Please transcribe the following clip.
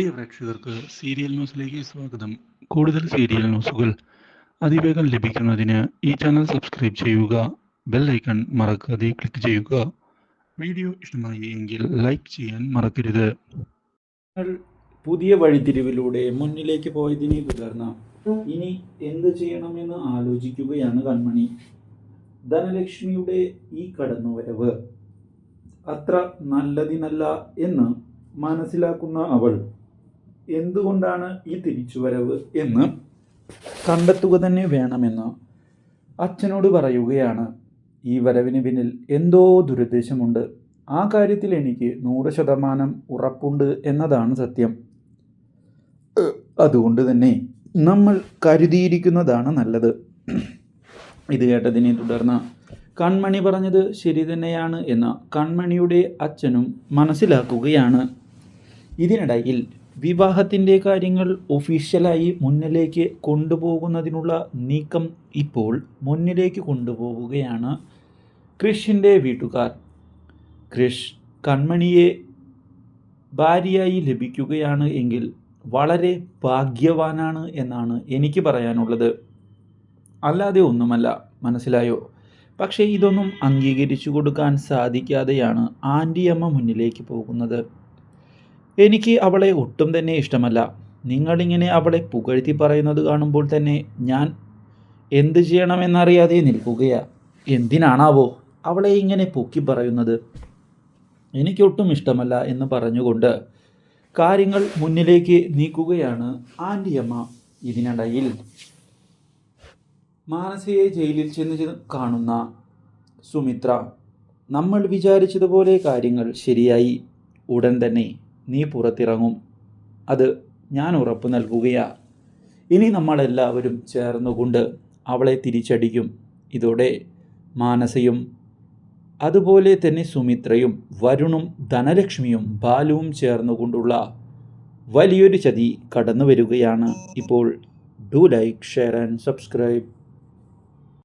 പ്രിയ പ്രേക്ഷകർക്ക് സീരിയൽ ന്യൂസിലേക്ക് സ്വാഗതം. കൂടുതൽ സീരിയൽ ന്യൂസുകൾ അതിവേഗം ലഭിക്കുന്നതിന് ഈ ചാനൽ സബ്സ്ക്രൈബ് ചെയ്യുക ബെൽ ഐക്കൺ മറക്കാതെ ക്ലിക്ക് ചെയ്യുക. വീഡിയോ ഇഷ്ടമായി എങ്കിൽ ലൈക്ക് ചെയ്യാൻ മറക്കരുത്. പുതിയ വഴിത്തിരിവിലൂടെ മുന്നിലേക്ക് പോയതിനെ തുടർന്ന് ഇനി എന്ത് ചെയ്യണമെന്ന് ആലോചിക്കുകയാണ് കൺമണി. ധനലക്ഷ്മിയുടെ ഈ കടന്നുവരവ് അത്ര നല്ലതിനല്ല എന്ന് മനസ്സിലാക്കുന്ന അവൾ എന്തുകൊണ്ടാണ് ഈ തിരിച്ചുവരവ് എന്ന് കണ്ടെത്തുക തന്നെ വേണമെന്ന് അച്ഛനോട് പറയുകയാണ്. ഈ വരവിന് പിന്നിൽ എന്തോ ദുരുദ്ദേശമുണ്ട്. ആ കാര്യത്തിൽ എനിക്ക് നൂറ് ശതമാനം ഉറപ്പുണ്ട് എന്നതാണ് സത്യം. അതുകൊണ്ട് തന്നെ നമ്മൾ കരുതിയിരിക്കുന്നതാണ് നല്ലത്. ഇത് കേട്ടതിനെ തുടർന്ന് കൺമണി പറഞ്ഞത് ശരി തന്നെയാണ് എന്ന് കൺമണിയുടെ അച്ഛനും മനസ്സിലാക്കുകയാണ്. ഇതിനിടയിൽ വിവാഹത്തിന്റെ കാര്യങ്ങൾ ഒഫീഷ്യലായി മുന്നിലേക്ക് കൊണ്ടുപോകുന്നതിനുള്ള നീക്കം ഇപ്പോൾ മുന്നിലേക്ക് കൊണ്ടുപോവുകയാണ് ക്രിഷിന്റെ വീട്ടുകാർ. ക്രിഷ് കൺമണിയെ ഭാര്യയായി ലഭിക്കുകയാണ് എങ്കിൽ വളരെ ഭാഗ്യവാനാണ് എന്നാണ് എനിക്ക് പറയാനുള്ളത്. അല്ലാതെ ഒന്നുമല്ല മനസ്സിലായോ? പക്ഷേ ഇതൊന്നും അംഗീകരിച്ചു കൊടുക്കാൻ സാധിക്കാതെയാണ് ആന്റിയമ്മ മുന്നിലേക്ക് പോകുന്നത്. എനിക്ക് അവളെ ഒട്ടും തന്നെ ഇഷ്ടമല്ല. നിങ്ങളിങ്ങനെ അവളെ പുകഴ്ത്തി പറയുന്നത് കാണുമ്പോൾ തന്നെ ഞാൻ എന്ത് ചെയ്യണമെന്നറിയാതെ നിൽക്കുകയാ. എന്തിനാണാവോ അവളെ ഇങ്ങനെ പൊക്കി പറയുന്നത്? എനിക്കൊട്ടും ഇഷ്ടമല്ല എന്ന് പറഞ്ഞുകൊണ്ട് കാര്യങ്ങൾ മുന്നിലേക്ക് നീക്കുകയാണ് ആന്റിയമ്മ ഇതിനിടയിൽ. മാനസയെ ജയിലിൽ ചെന്ന് കാണുന്ന സുമിത്ര നമ്മൾ വിചാരിച്ചതുപോലെ കാര്യങ്ങൾ ശരിയായി. ഉടൻ തന്നെ നീ പുറത്തിറങ്ങും. അത് ഞാൻ ഉറപ്പ് നൽകുകയാ. ഇനി നമ്മളെല്ലാവരും ചേർന്നുകൊണ്ട് അവളെ തിരിച്ചടിക്കും. ഇതോടെ മാനസയും അതുപോലെ തന്നെ സുമിത്രയും വരുണും ധനലക്ഷ്മിയും ബാലുവും ചേർന്നുകൊണ്ടുള്ള വലിയൊരു ചതി കടന്നു വരികയാണ് ഇപ്പോൾ do like share and subscribe